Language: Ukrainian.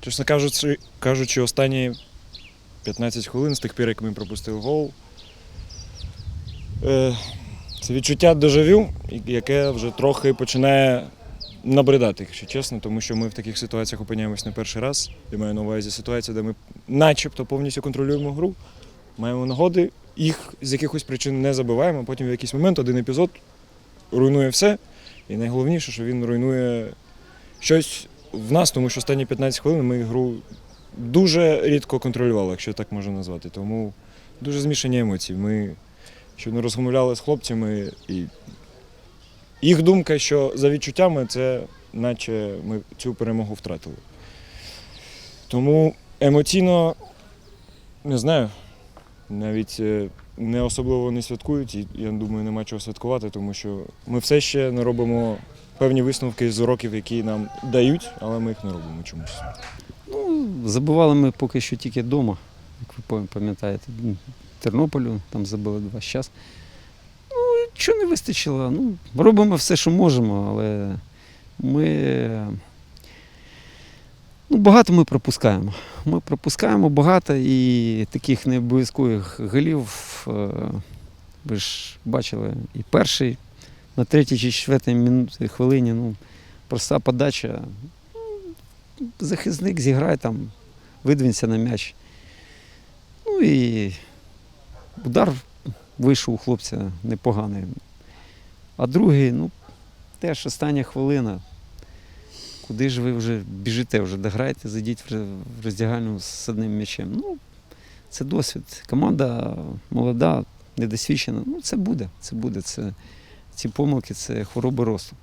Чесно кажучи, кажучи, останні 15 хвилин з тих пір, як ми пропустили гол. Е, це відчуття дежавю, яке вже трохи починає набридати, якщо чесно, тому що ми в таких ситуаціях опиняємось не перший раз. Я маю на увазі ситуація, де ми начебто повністю контролюємо гру, маємо нагоди, їх з якихось причин не забиваємо, а потім в якийсь момент один епізод руйнує все. І найголовніше, що він руйнує щось в нас, тому що останні 15 хвилин ми гру дуже рідко контролювали, якщо так можна назвати. Тому дуже змішані емоції. Ми щойно розмовляли з хлопцями, і їх думка, що за відчуттями це наче ми цю перемогу втратили. Тому емоційно не знаю, навіть е, не особливо не святкують, і я думаю, нема чого святкувати, тому що ми все ще не робимо певні висновки з уроків, які нам дають, але ми їх не робимо чомусь. Ну, забивали ми поки що тільки вдома, як ви пам'ятаєте, Тернополю, там забили два час. Ну, чого не вистачило? Ну, робимо все, що можемо, але ми. Ну, багато ми пропускаємо. Ми пропускаємо багато і таких необов'язкових голів. е, Ви ж бачили, і перший на третій чи четвертій хвилині, ну, проста подача. захисник зіграє там, видвинься на м'яч. Ну і удар вийшов у хлопця непоганий. А другий, ну, теж остання хвилина. Куди ж ви вже біжите, вже дограйте, зайдіть в роздягальну з одним м'ячем. Ну, це досвід. Команда молода, недосвідчена. Ну, це буде. Це буде. Це, ці помилки це хвороби росту.